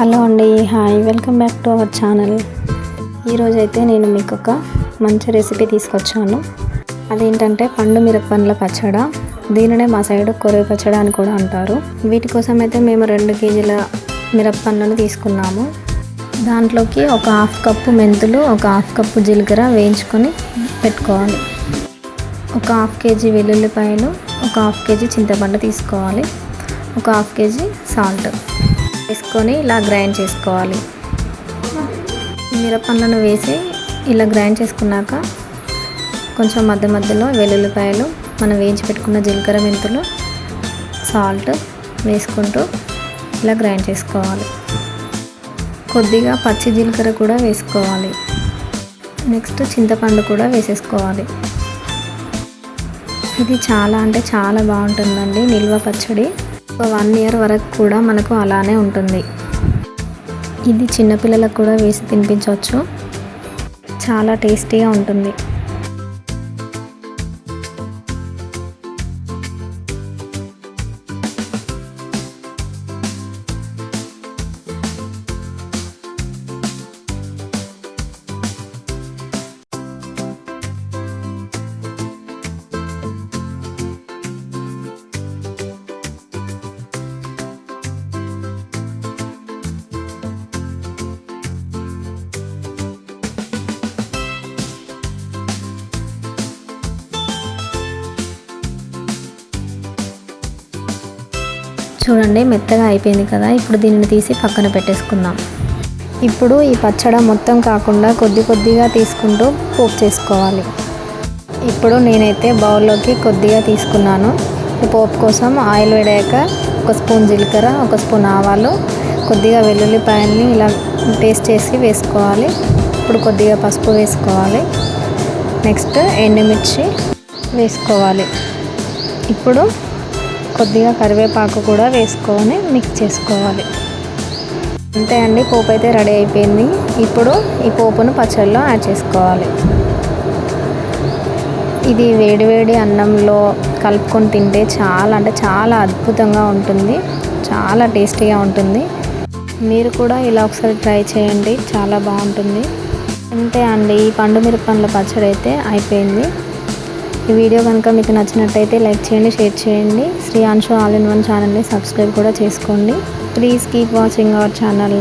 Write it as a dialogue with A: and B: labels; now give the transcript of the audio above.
A: Hello అండి hi welcome back to our channel. ఈరోజు అయితే నేను మీకు ఒక మంచి రెసిపీ తీసుకొచ్చాను. అదేంటంటే పండు మిరపండ్ల పచ్చడ దీనినే మా సైడ్ కొరవ పచ్చడ అని కూడా అంటారు. వీటి కోసం అయితే మేము రెండు కేజీల మిరపండ్లను తీసుకున్నాము. దాంట్లోకి ఒక హాఫ్ కప్పు మెంతులు ఒక హాఫ్ కప్పు జీలకర్ర వేయించుకొని పెట్టుకోవాలి. ఒక హాఫ్ కేజీ వెల్లుల్లిపాయలు ఒక హాఫ్ కేజీ చింతపండు తీసుకోవాలి. ఒక హాఫ్ కేజీ సాల్ట్. వేసుకొని ఇలా గ్రైండ్ చేసుకోవాలి. మిరపండ్లను వేసి ఇలా గ్రైండ్ చేసుకున్నాక కొంచెం మధ్య మధ్యలో వెల్లుల్లిపాయలు మనం వేయించి పెట్టుకున్న జీలకర్ర మెంతులు సాల్ట్ వేసుకుంటూ ఇలా గ్రైండ్ చేసుకోవాలి. కొద్దిగా పచ్చి జీలకర్ర కూడా వేసుకోవాలి. నెక్స్ట్ చింతపండు కూడా వేసేసుకోవాలి. ఇది చాలా అంటే చాలా బాగుంటుందండి నిల్వ పచ్చడి. ఒక వన్ ఇయర్ వరకు కూడా మనకు అలానే ఉంటుంది. ఇది చిన్నపిల్లలకు కూడా వేసి తినిపించవచ్చు. చాలా టేస్టీగా ఉంటుంది. చూడండి మెత్తగా అయిపోయింది కదా. ఇప్పుడు దీనిని తీసి పక్కన పెట్టేసుకుందాం. ఇప్పుడు ఈ పచ్చడ మొత్తం కాకుండా కొద్ది కొద్దిగా తీసుకుంటూ పోపు చేసుకోవాలి. ఇప్పుడు నేనైతే బౌల్లోకి కొద్దిగా తీసుకున్నాను. ఈ పోపు కోసం ఆయిల్ వేడాక ఒక స్పూన్ జీలకర్ర ఒక స్పూన్ ఆవాలు కొద్దిగా వెల్లుల్లిపాయల్ని ఇలా పేస్ట్ చేసి వేసుకోవాలి. ఇప్పుడు కొద్దిగా పసుపు వేసుకోవాలి. నెక్స్ట్ ఎండుమిర్చి వేసుకోవాలి. ఇప్పుడు కొద్దిగా కరివేపాకు కూడా వేసుకొని మిక్స్ చేసుకోవాలి. అంతే అండి పోపు అయితే రెడీ అయిపోయింది. ఇప్పుడు ఈ పోపును పచ్చడిలో యాడ్ చేసుకోవాలి. ఇది వేడివేడి అన్నంలో కలుపుకొని తింటే చాలా అంటే చాలా అద్భుతంగా ఉంటుంది. చాలా టేస్టీగా ఉంటుంది. మీరు కూడా ఇలా ఒకసారి ట్రై చేయండి చాలా బాగుంటుంది. అంతే అండి ఈ పండు మిరపండ్ల పచ్చడి అయితే అయిపోయింది. ఈ వీడియో కనుక మీకు నచ్చినట్టయితే లైక్ చేయండి షేర్ చేయండి. Shri Anshu all in one ఛానల్ని సబ్స్క్రైబ్ కూడా చేసుకోండి. Please keep watching our channel.